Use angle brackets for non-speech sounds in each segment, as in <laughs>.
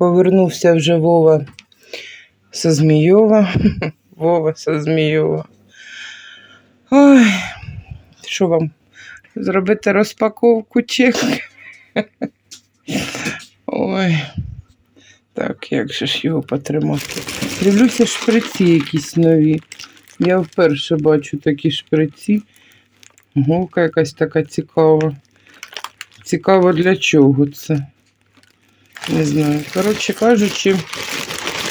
Повернувся вже Вова со Змійова. <laughs> Вова со Змійова. Ой, що вам? Зробити розпаковку чек? <laughs> Ой. Так, як же ж його потримати? Дивлюся, шприці якісь нові. Я вперше бачу такі шприці. Голка якась така цікава. Цікаво для чого це. Не знаю. Коротше кажучи,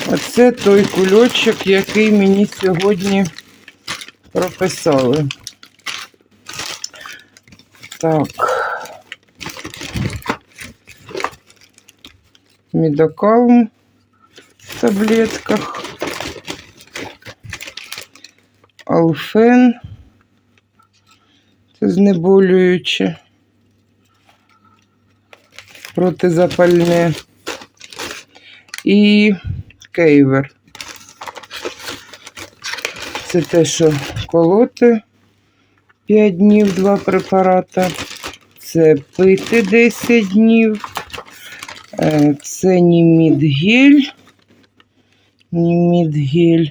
оце той кульочок, який мені сьогодні прописали. Так. Мідокалм в таблетках. Алфен. Це знеболююче. Протизапальне. І кейвер. Це те, що колоти 5 днів, два препарата. Це пити 10 днів. Е, Це німідгель. Німідгель.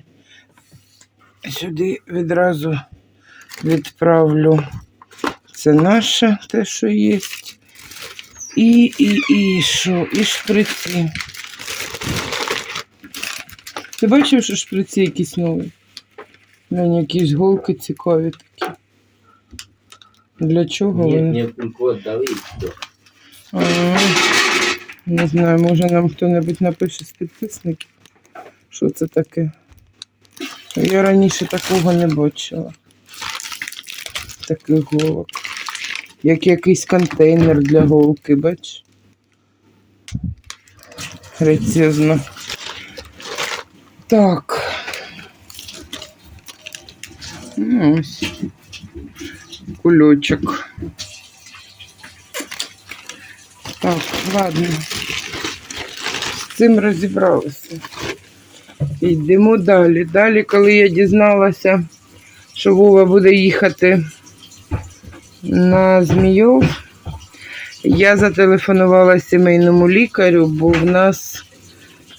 Сюди відразу відправлю. Це наше те, що є. І, і, і що? І шприці. Ти бачив, що шприці якісь нові? Глянь, якісь голки цікаві такі. Для чого Нет, вони? пин-код дали и все. А, Не знаю, може нам хто-небудь напише з підписників, що це таке. Я раніше такого не бачила. Таких голок. Як якийсь контейнер для голки, бач? Грецізно. Так. Ну, ось. Кульочок. Так, ладно. З цим розібралися. Йдемо далі. Далі, коли я дізналася, що Вова буде їхати на Змійов, я зателефонувала сімейному лікарю, бо в нас,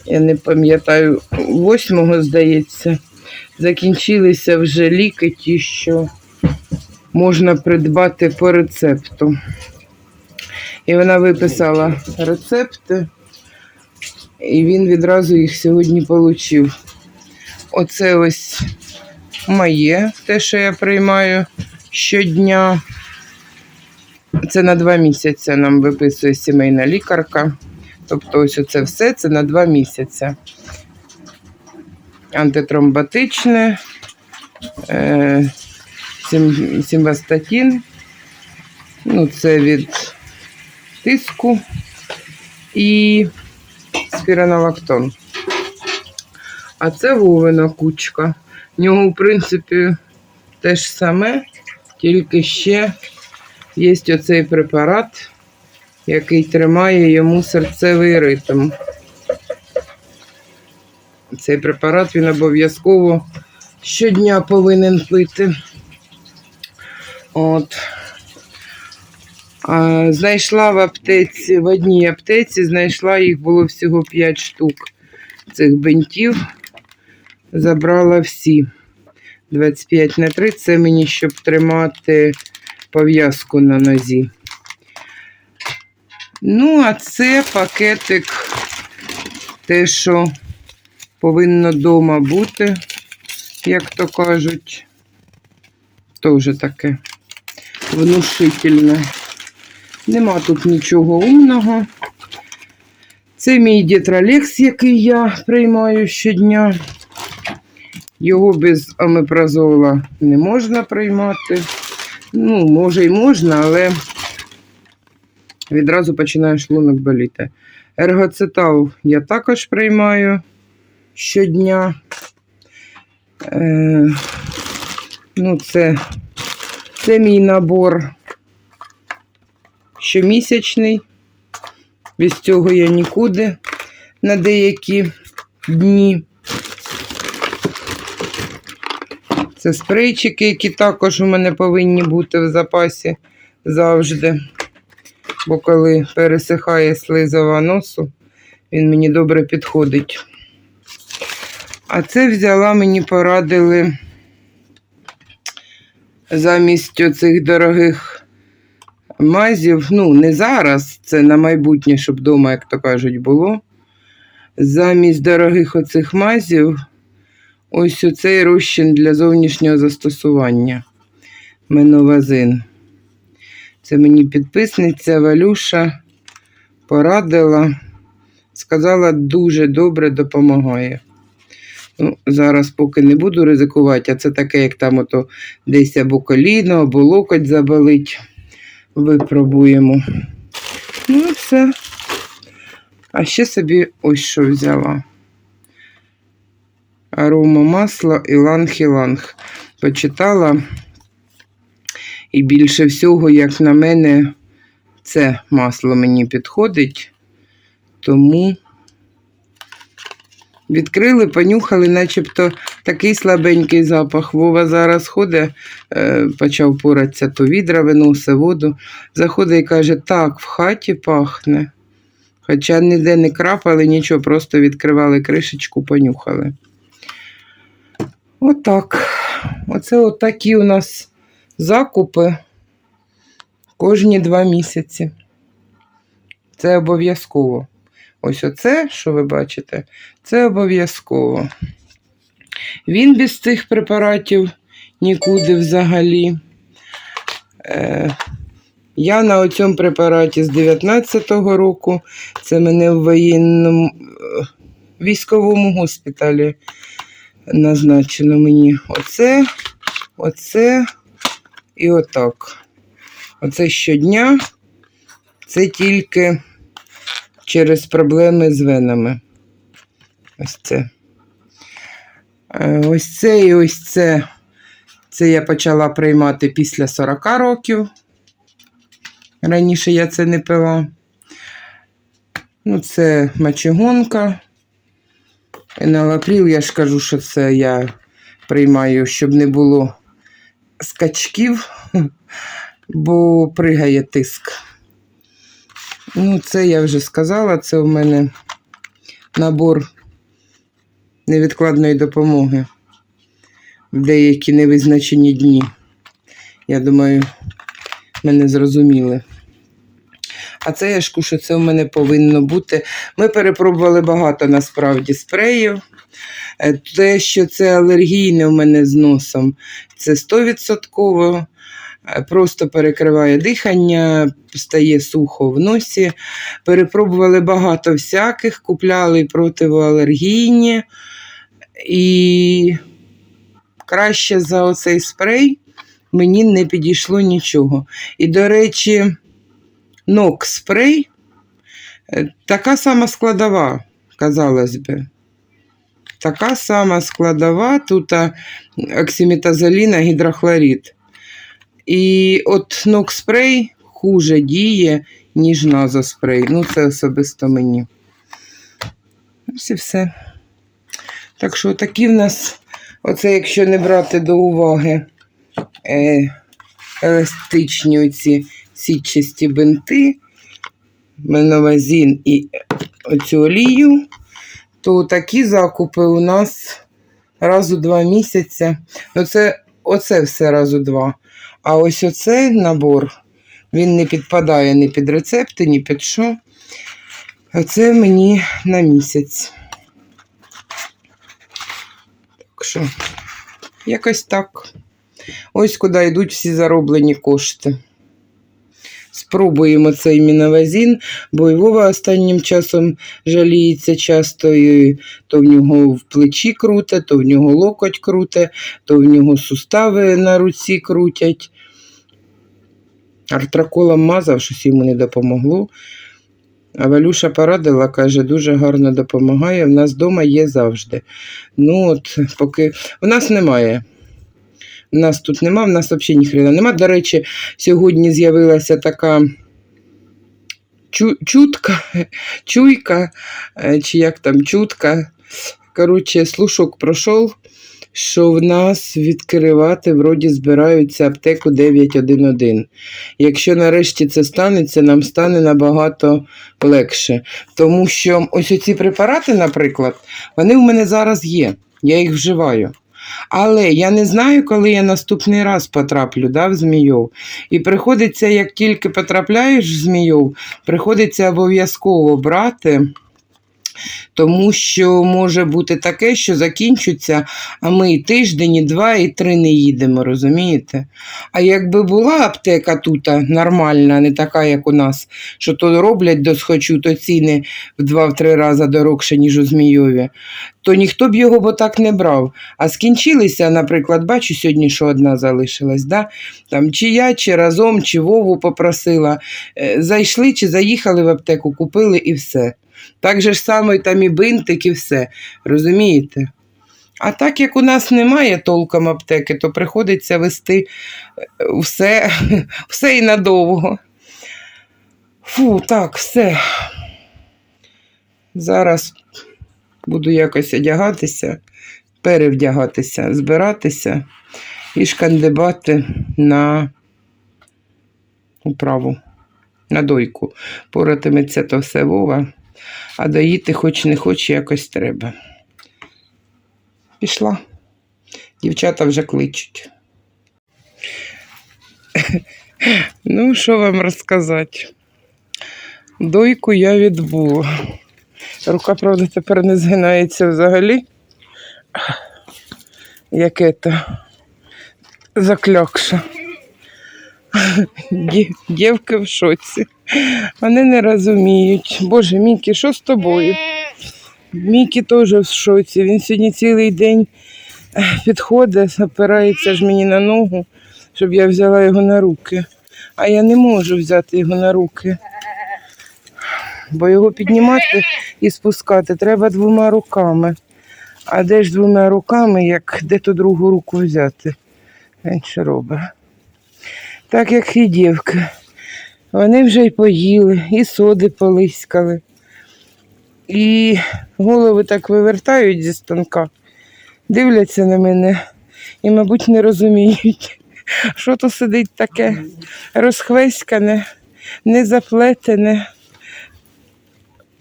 я не пам'ятаю, 8-го, здається, закінчилися вже ліки, ті, що можна придбати по рецепту. І вона виписала рецепти, і він відразу їх сьогодні отримав. Оце ось моє, те, що я приймаю щодня. Це на два місяці нам виписує сімейна лікарка. Тобто, ось це все це на два місяці. Антитромботичне, е, сім, сімвастатін. Ну, це від тиску і спіронолактон. А це Вовина кучка. В нього, в принципі, те ж саме, тільки ще є оцей препарат, який тримає йому серцевий ритм. Цей препарат він обов'язково щодня повинен пити. От. Знайшла в аптеці, в одній аптеці, знайшла їх було всього 5 штук цих бинтів. Забрала всі. 25 на 3 це мені, щоб тримати пов'язку на нозі. Ну, а це пакетик, те, що повинно вдома бути, як то кажуть. Теж таке внушительне. Нема тут нічого умного. Це мій дітралекс, який я приймаю щодня. Його без омепразола не можна приймати. Ну, може і можна, але відразу починає шлунок боліти. Ергоцетал я також приймаю щодня. Е, ну, це, це мій набор щомісячний. Без цього я нікуди на деякі дні. Це спрейчики, які також у мене повинні бути в запасі завжди. Бо коли пересихає слизова носу, він мені добре підходить. А це взяла, мені порадили замість оцих дорогих мазів. Ну, не зараз, це на майбутнє, щоб вдома, як то кажуть, було. Замість дорогих оцих мазів, ось оцей розчин для зовнішнього застосування. Меновазин. Це мені підписниця Валюша порадила. Сказала, дуже добре допомагає. Ну, зараз поки не буду ризикувати, а це таке, як там ото десь або коліно, або локоть заболить. Випробуємо. Ну і все. А ще собі ось що взяла. Арома масла іланг-іланг. Почитала. І більше всього, як на мене, це масло мені підходить. Тому відкрили, понюхали, начебто такий слабенький запах. Вова зараз ходить, е, почав поратися, то відра виносить воду. Заходить і каже, так, в хаті пахне. Хоча ніде не крапали, нічого, просто відкривали кришечку, понюхали. Отак. Оце отакі у нас закупи кожні два місяці. Це обов'язково. Ось оце, що ви бачите, це обов'язково. Він без цих препаратів нікуди взагалі. Е, я на цьому препараті з 19-го року. Це мене в воєнному е, військовому госпіталі назначено мені оце, оце і отак. Оце щодня. Це тільки через проблеми з венами. Ось це. Е, Ось це і ось це. Це я почала приймати після 40 років. Раніше я це не пила. Ну, це мочегонка. Еналапріл, я ж кажу, що це я приймаю, щоб не було скачків, <laughs> бо пригає тиск. Ну, це я вже сказала, це в мене набор невідкладної допомоги в деякі невизначені дні. Я думаю, мене зрозуміли. А це я ж що це в мене повинно бути. Ми перепробували багато насправді спреїв. Е, Те, що це алергійне в мене з носом, це 100%. Е, Просто перекриває дихання, стає сухо в носі. Перепробували багато всяких, купляли противоалергійні. І краще за оцей спрей мені не підійшло нічого. І, до речі, нок спрей е, така сама складова, казалось би. Така сама складова, тут а, оксиметазоліна, гідрохлорид. І от нок спрей хуже діє, ніж назоспрей. Ну, це особисто мені. Ось і все. Так що такі в нас, оце якщо не брати до уваги е, еластичні оці сітчасті бинти, меновазін і оцю олію, то такі закупи у нас раз у два місяці. Ну, це, оце все разу два. А ось оцей набор, він не підпадає ні під рецепти, ні під що. Оце мені на місяць. Так що, якось так. Ось куди йдуть всі зароблені кошти. Спробуємо цей міновазін, бо і Вова останнім часом жаліється часто, і то в нього в плечі круте, то в нього локоть круте, то в нього сустави на руці крутять. Артраколом мазав, щось йому не допомогло. А Валюша порадила, каже, дуже гарно допомагає. В нас вдома є завжди. Ну, от, поки в нас немає. Нас тут нема, в нас взагалі ніхрена нема. До речі, сьогодні з'явилася така чу- чутка, <laughs> чуйка, е, чи як там чутка, Коротше, слушок пройшов, що в нас відкривати вроді збираються аптеку 911. Якщо нарешті це станеться, нам стане набагато легше. Тому що ось оці препарати, наприклад, вони в мене зараз є. Я їх вживаю. Але я не знаю, коли я наступний раз потраплю да, в Змійов. І приходиться, як тільки потрапляєш в Змійов, приходиться обов'язково брати. Тому що може бути таке, що закінчуться, а ми і тиждень, і два, і три не їдемо, розумієте? А якби була аптека тут нормальна, не така, як у нас, що то роблять до схочу, то ціни в два-три рази дорогше, ніж у Змійові, то ніхто б його б так не брав. А скінчилися, наприклад, бачу сьогодні, що одна залишилась, да? Там, чи я, чи разом, чи Вову попросила. Е, Зайшли чи заїхали в аптеку, купили і все. Так же ж само і там і бинтик, і все. Розумієте? А так як у нас немає толком аптеки, то приходиться вести е, все, <laughs> все і надовго. Фу, так, все. Зараз буду якось одягатися, перевдягатися, збиратися і шкандибати на управу, на дойку. Поратиметься то все Вова, а доїти хоч не хоч якось треба. Пішла. Дівчата вже кличуть. <laughs> Ну, що вам розказати? Дойку я відбула. Рука, правда, тепер не згинається взагалі. Яке то заклякша. Ді- Дівки в шоці. Вони не розуміють. Боже, Мікі, що з тобою? Мікі теж в шоці. Він сьогодні цілий день підходить, опирається ж мені на ногу, щоб я взяла його на руки. А я не можу взяти його на руки. Бо його піднімати і спускати треба двома руками. А де ж двома руками, як де ту другу руку взяти? Він що робить? Так як і дівки. Вони вже й поїли, і соди полискали. І голови так вивертають зі станка, дивляться на мене і, мабуть, не розуміють, <laughs> що то сидить таке розхвеськане, незаплетене,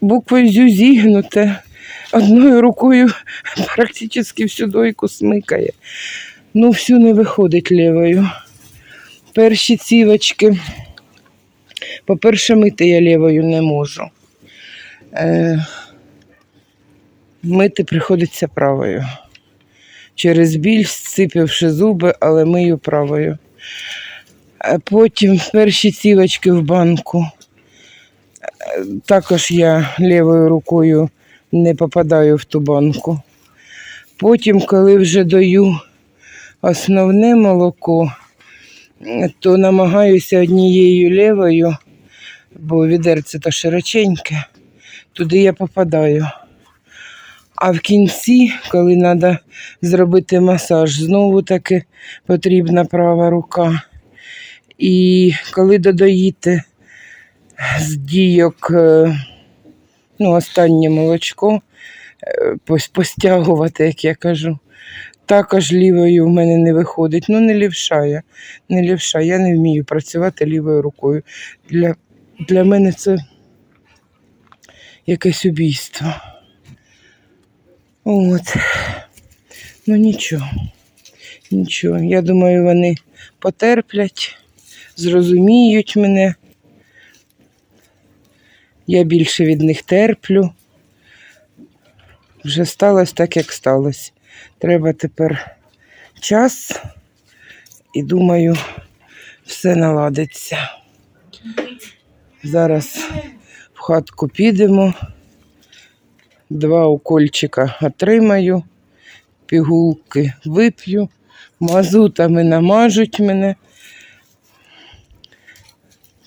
буквою зю зігнуте, одною рукою <laughs> практично всю дойку смикає. Ну, всю не виходить лівою. Перші цівочки. По-перше, мити я лівою не можу. Е, мити приходиться правою. Через біль, зціпивши зуби, але мию правою. Е, Потім перші цівочки в банку. Е, Також я лівою рукою не попадаю в ту банку. Потім, коли вже даю основне молоко, то намагаюся однією лівою, бо відерце то широченьке, туди я попадаю. А в кінці, коли треба зробити масаж, знову таки потрібна права рука. І коли додаєте з дійок, е, ну, останнє молочко, е, постягувати, як я кажу, також лівою в мене не виходить. Ну, не лівша я, не лівша. Я не вмію працювати лівою рукою. Для, для мене це якесь убійство. От. Ну нічого. Нічого. Я думаю, вони потерплять, зрозуміють мене. Я більше від них терплю. Вже сталося так, як сталося. Треба тепер час і думаю, все наладиться. Зараз в хатку підемо, два укольчика отримаю, пігулки вип'ю, мазутами намажуть мене.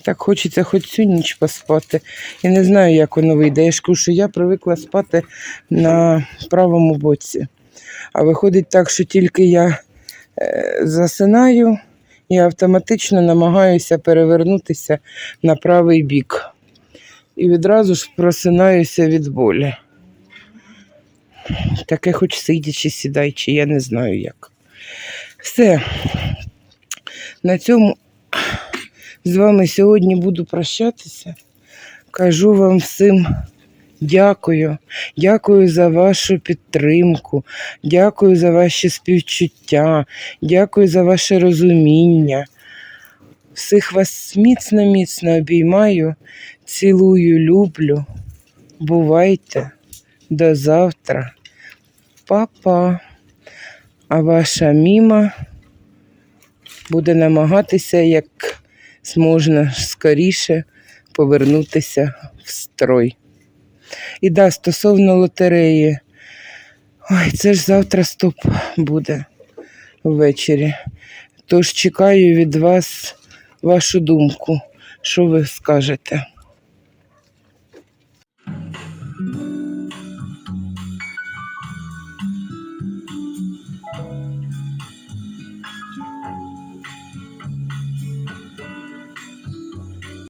Так хочеться хоч цю ніч поспати. Я не знаю, як воно вийде. Я ж кажу, що я привикла спати на правому боці. А виходить так, що тільки я е, засинаю і автоматично намагаюся перевернутися на правий бік. І відразу ж просинаюся від болі. Таке хоч сидячи, сідайчи, я не знаю як. Все. На цьому з вами сьогодні буду прощатися. Кажу вам всім дякую. Дякую за вашу підтримку. Дякую за ваші співчуття. Дякую за ваше розуміння. Всіх вас міцно-міцно обіймаю, цілую, люблю. Бувайте. До завтра. Па-па. А ваша міма буде намагатися як зможна скоріше повернутися в строй. І да, стосовно лотереї. Ой, це ж завтра стоп буде ввечері. Тож чекаю від вас вашу думку. Що ви скажете?